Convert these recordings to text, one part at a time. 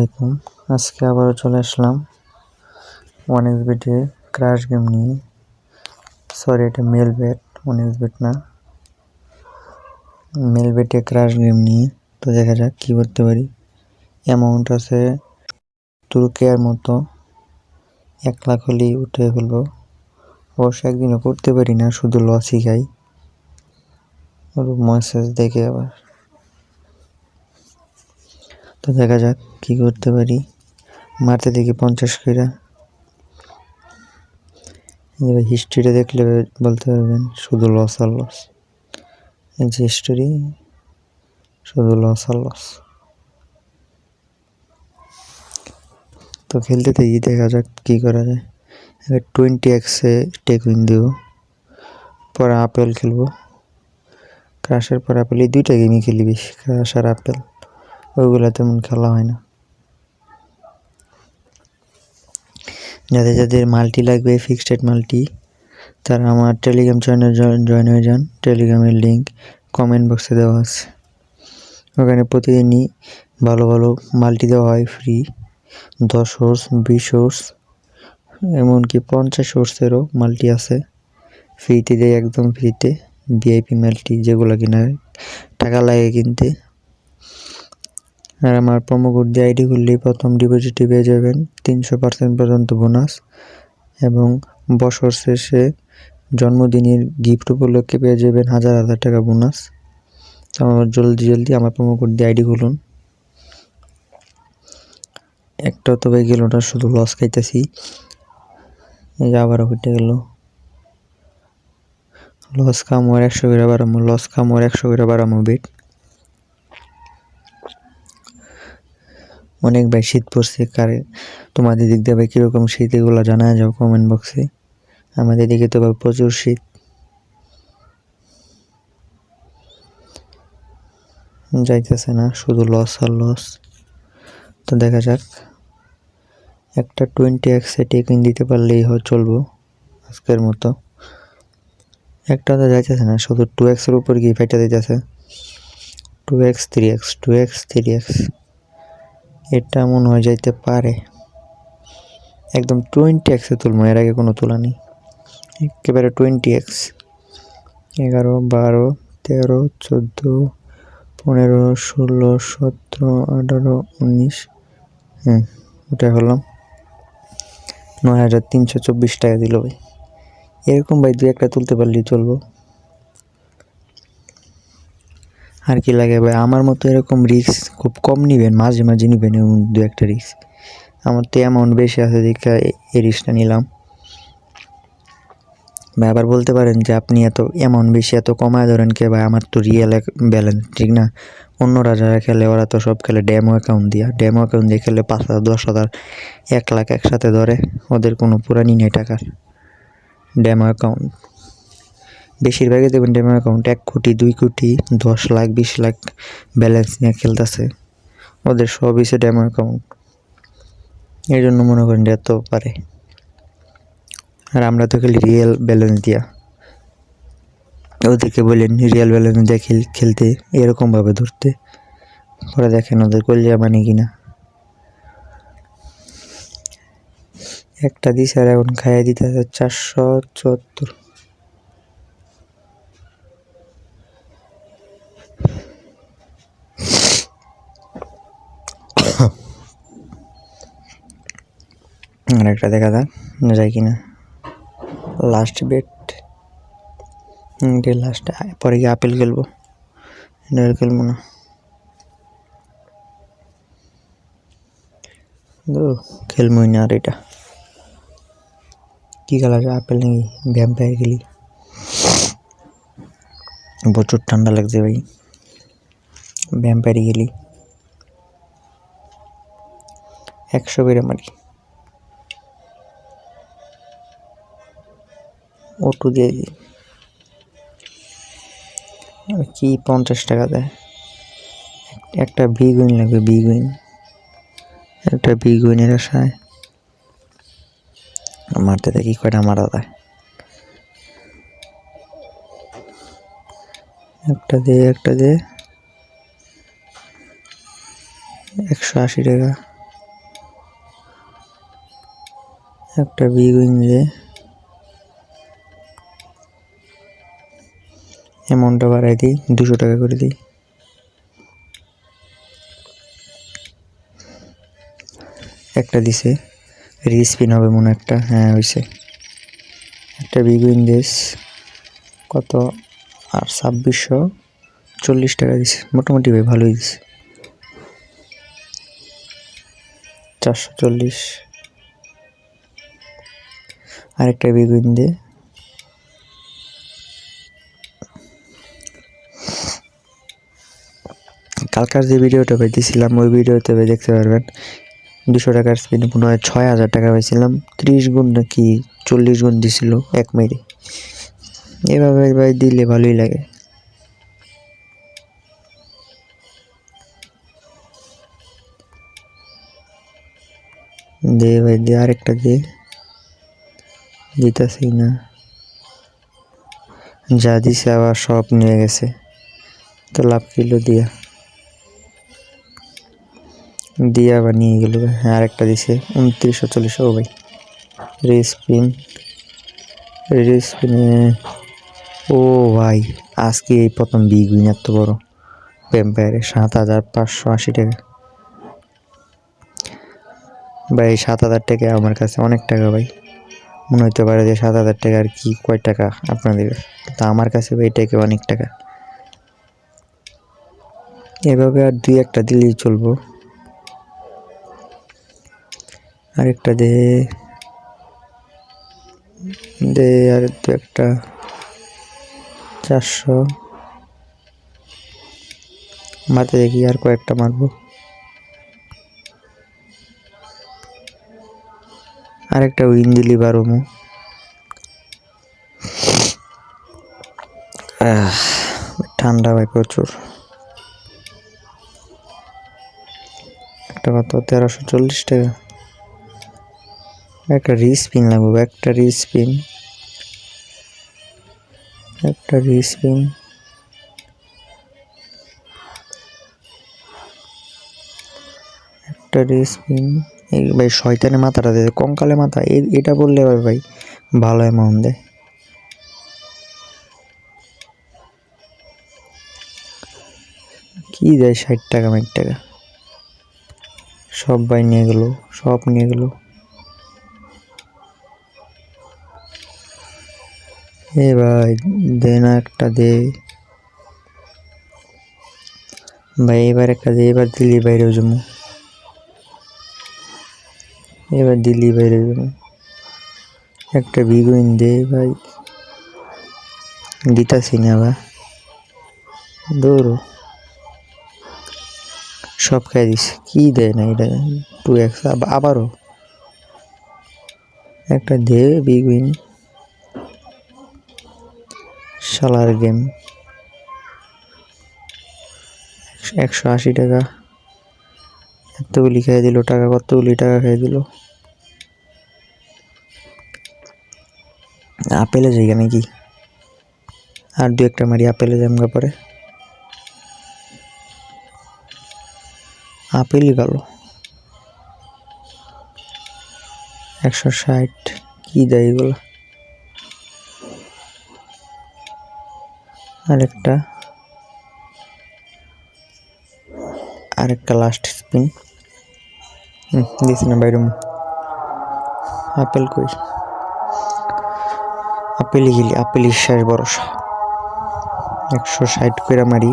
দেখুন আজকে আবারও চলে আসলাম ওয়ান এক্স বেটে ক্রাশ গেম নিয়ে। সরি এটা Melbet one x bet না। মেল বেটে ক্রাশ গেম নিয়ে। তো দেখা যাক কী করতে পারি। অ্যামাউন্ট আছে তুর্কের মতো। এক লাখ হলেই উঠে ফেলব। অবশ্য একদিনও করতে পারি না, শুধু লসই খাই। মেসেজ দেখে আবার। দেখা যাক কি করতে পারি। মারতে দেখি পঞ্চাশ কইরা। এবার হিস্ট্রিটা দেখলে বলতে পারবেন, শুধু লস আর লস এই যে হিস্টোরি শুধু লস আর লস তো খেলতে দেখি, দেখা যাক কী করা যায়। এবার টোয়েন্টি এক্সে টেক উইন দেবো। পরে আপেল খেলব। ক্রাশের পর আপেল এই দুইটা গেমই খেলি বেশি ক্রাশ আর আপেল ওইগুলো তেমন খেলা হয় না। যাদের যাদের মাল্টি লাগবে ফিক্সড মাল্টি, তারা আমার টেলিগ্রাম চ্যানেল জয়েন হয়ে যান। টেলিগ্রামের লিঙ্ক কমেন্ট বক্সে দেওয়া আছে। ওখানে প্রতিদিনই ভালো ভালো মাল্টি দেওয়া হয় ফ্রি দশ হোর্স বিশ হোর্স এমনকি পঞ্চাশ হোর্সেরও মাল্টি আছে। ফ্রিতে দেয় একদম ফ্রিতে ভিআইপি মাল্টি, যেগুলো কিনা টাকা লাগে কিনতে। আর আমার প্রোমো কোড দিয়ে আইডি করলেই প্রথম ডিপোজিটে পেয়ে যাবেন। তিনশো পার্সেন্ট পর্যন্ত বোনাস এবং বছর শেষে জন্মদিনের গিফট উপলক্ষে পেয়ে যাবেন হাজার হাজার টাকা বোনাস তো আমার জলদি জলদি আমার প্রোমো কোড দিয়ে আইডি খুলুন। একটা তো ভাই গেল না, শুধু লস খাইতেছি। এই যে আবার উঠে গেল। লস কামোর একশো করে বাড়ামো লস কামোর একশো করে বাড়ামো বেট অনেক ভাই শীত পড়ছে, কারে তোমাদের দিক দিয়ে ভাই কীরকম শীত এগুলো জানা যাও কমেন্ট বক্সে আমাদের দিকে তো ভাই প্রচুর শীত। যাইতেছে না, শুধু লস আর লস তো দেখা যাক, একটা টোয়েন্টি এক্সে টেকিং দিতে পারলেই হয় চলবো আজকের মতো। একটা তো যাইতেছে না, শুধু টু এক্সের উপর গিয়ে ফাইটা দিতেছে। Two x three x two x three x এটা মনে হয় যাইতে পারে। একদম টোয়েন্টি এক্সে তুলবো এর আগে কোনো তোলা নেই। একেবারে টোয়েন্টি এক্স এগারো, বারো, তেরো, চোদ্দ, পনেরো, ষোলো, সতেরো, আঠারো, উনিশ। হুম ওটা হলাম। নয় হাজার তিনশো চব্বিশ টাকা দিল ভাই। এরকম ভাই দু একটা তুলতে পারলেই চলবো। আর কি লাগে ভাই? আমার মতো এরকম রিস্ক খুব কম নিবেন, মাঝে মাঝে নিবেন এমন দু একটা রিস্ক আমার তো অ্যামাউন্ট বেশি আছে দেখে এই রিস্কটা নিলাম। ভাই, আবার বলতে পারেন যে আপনি এত অ্যামাউন্ট বেশি এত কমায় ধরেন কে ভাই? আমার তো রিয়েল ব্যালেন্স ঠিক না? অন্যরা যারা খেলে, ওরা তো সব খেলে ড্যামো অ্যাকাউন্ট দিয়া। ড্যামো অ্যাকাউন্ট দিয়ে খেলে পাঁচ হাজার, দশ হাজার, এক লাখ একসাথে ধরে। ওদের কোনো পুরানি নেই টাকার। ড্যামো অ্যাকাউন্ট বেশিরভাগই দেবেন ডেমো অ্যাকাউন্ট এক কোটি, দুই কোটি, দশ লাখ, বিশ লাখ ব্যালেন্স নিয়ে খেলতেছে। ওদের সব হচ্ছে ডেমো অ্যাকাউন্ট এই জন্য মনে করেন এত পারে। আর আমরা তো খেলি রিয়েল ব্যালেন্স দিয়া। ওদেরকে বললেন রিয়েল ব্যালেন্স দিয়ে খেল, খেলতে এরকমভাবে ধরতে। পরে দেখেন ওদের কলিয়া মানে কিনা। একটা দিছে আর এখন খাইয়ে দিতে চারশো চুয়াত্তর। আর একটা দেখা যাক যায় কিনা। লাস্ট বেট লাস্ট পরে গিয়ে আপেল খেলব। এটা খেলব না। খেলবই না আর এটা। কী খেলা যায় আপেল নাকি? ভ্যাম্পায়ার খেলি। প্রচুর ঠান্ডা লাগছে ভাই। ভ্যাম্পায়ারি খেলি। একশো বেড়ে মারি ওটু দিয়ে দিই। আর কি পঞ্চাশ টাকা দেয়? একটা বিগ লাগবে বিগ গুইন একটা বিগ উইনের আশায়। মারতে দেখি কয়টা মারা দেয়। একটা দে একটা দে একশো আশি টাকা। একটা বিগুইন দে অ্যামাউন্টটা বাড়াই দিই, দুশো টাকা করে দিই। একটা দিছে রিস্পিন হবে মনে একটা হ্যাঁ হয়েছে একটা বিগুইন দেশ কত? আর ছাব্বিশশো চল্লিশ টাকা দিছে, মোটামুটি ভাই ভালোই দিছে। চারশো চল্লিশ। আরেকটা বেগুন দিয়ে কালকার যে ভিডিওটা পাইতেছিলাম, ওই ভিডিওতে ভাই দেখতে পারবেন, দুশো টাকার স্পিনে মনে হয় ছয় হাজার টাকা পাইছিলাম, ত্রিশ গুণ নাকি চল্লিশ গুণ দিছিল এক মেরে এভাবে ভাই দিলে ভালোই লাগে। দে ভাই, দে আরেকটা দে। দিতেছি না। যা দিছে আবার সব নিয়ে গেছে। তো লাভ কিলো দিয়া। দিয়া আবার নিয়ে গেল। হ্যাঁ আরেকটা দিছে। উনত্রিশশো, চল্লিশশো। ভাই। রেসপিন রেসপিনে ও ভাই, আজকে এই প্রথম বিগ উইন, এত বড়। ভ্যাম্পায়ারে সাত হাজার পাঁচশো আশি টাকা। ভাই, সাত হাজার টাকা আমার কাছে অনেক টাকা ভাই। মনে হতে পারে যে সাত হাজার টাকা আর কি, কয় টাকা আপনাদের? তা আমার কাছে ভাই এটাকে অনেক টাকা। এভাবে আর দুই একটা দিলেই চলবো। আরেকটা দে। দে আর দু একটা। চারশো। মারতে দেখি আর কয়েকটা মারবো। আরেকটা উইন দিলি বারো মু। ঠান্ডা ভাই প্রচুর। একটা কত তেরোশো চল্লিশ টাকা। একটা রিস্পিন লাগবে, একটা রিস্পিন একটা রিস্পিন একটা রিস্পিন এই ভাই শয়তানে মাথাটা দেয় কঙ্কালে মাথা এটা বললে ভাই ভাই ভালো অ্যামাউন্ট দেয় কী দেয় ষাট টাকা মাইট টাকা? সব ভাই নিয়ে গেলো, সব নিয়ে গেলো। এ ভাই, দে না একটা দে। ভাই, এবার একটা দে, এবার দিল্লি বাইরে জমু এবার দিল্লি বাইরে জমু একটা বিগুইন দে ভাই। গীতা বা দৌড়ো। সব খাই দিস। কি দেয় না এটা? টু এক্স আবারও একটা দে বিগুইন। শালার গেম একশো আশি টাকা। এতগুলি খাই দিল, টাকা কতগুলি টাকা খাই দিল? আপেলে জায়গা নাকি আর দু একটা মারি আপেলে জামগা পরে। আপেলই গেল একশো ষাট, কি দেয় এগুলো? আরেকটা। আরেকটা লাস্ট স্পিন দিস না বাইরে আপেল কই? আপেলই গেলি আপেলই শেষ ভরসা। একশো ষাট করে মারি।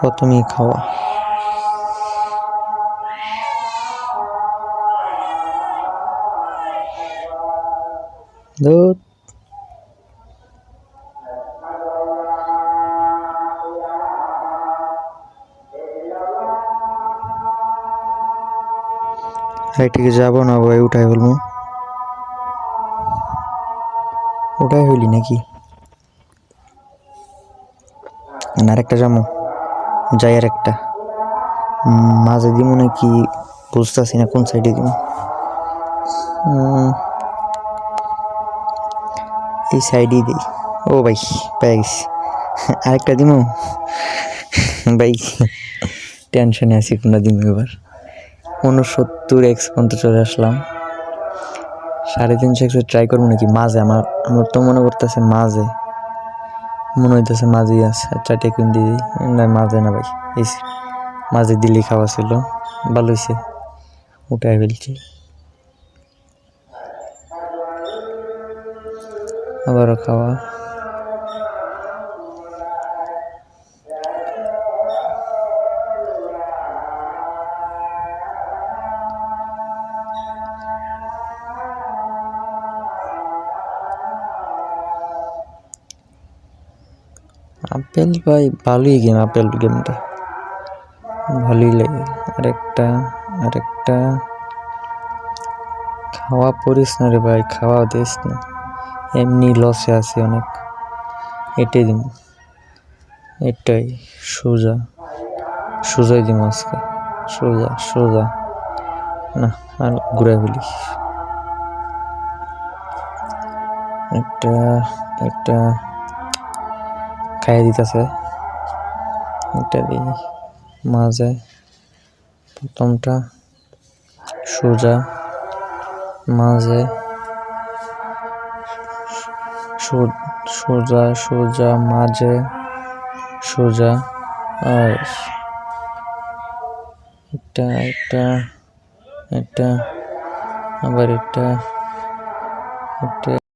প্রথমেই খাওয়া। দুধ এটিকে যাব না ভাই, উঠাই বলব ওটাই হইলি নাকি? না, আরেকটা যাব যাই আর একটা। মাঝে দিব নাকি? বুঝতেছি না কোন সাইডে দিব এই সাইডেই দিই। ও ভাই, পেয়ে গেছি। আরেকটা দিব ভাই টেনশনে আছি কোনটা দিন এবার। উনসত্তর এক্স পর্যন্ত চলে আসলাম। সাড়ে তিনশো এক্স ট্রাই করব নাকি? মাঝে আমার আমার তো মনে করতেছে মাঝে। মনে হইতেছে মাঝেই আছে। আচ্ছা টেকুন দিই না, মাঝে না ভাই। এই মাঝে দিল্লি খাওয়া ছিল। ভালো হয়েছে উঠাই ফেলছি। আবারও খাওয়া। আপেল ভাই, ভালোই গেম আপেল গেমটা ভালোই লাগে। আরেকটা আরেকটা। খাওয়া পড়িস না রে ভাই, খাওয়া দিস না। এমনি লসে আছে অনেক। এটাই দিন। এটাই সোজা। সোজাই দিম আজকে। সোজা সোজা। না, আর ঘুরাই ফেলি। একটা একটা খাইয়ে দিতেছে। এটা দিই। মাঝে প্রথমটা সোজা। মাঝে সোজা সোজা মাঝে সোজা আর এটা এটা এটা আবার এটা এটা।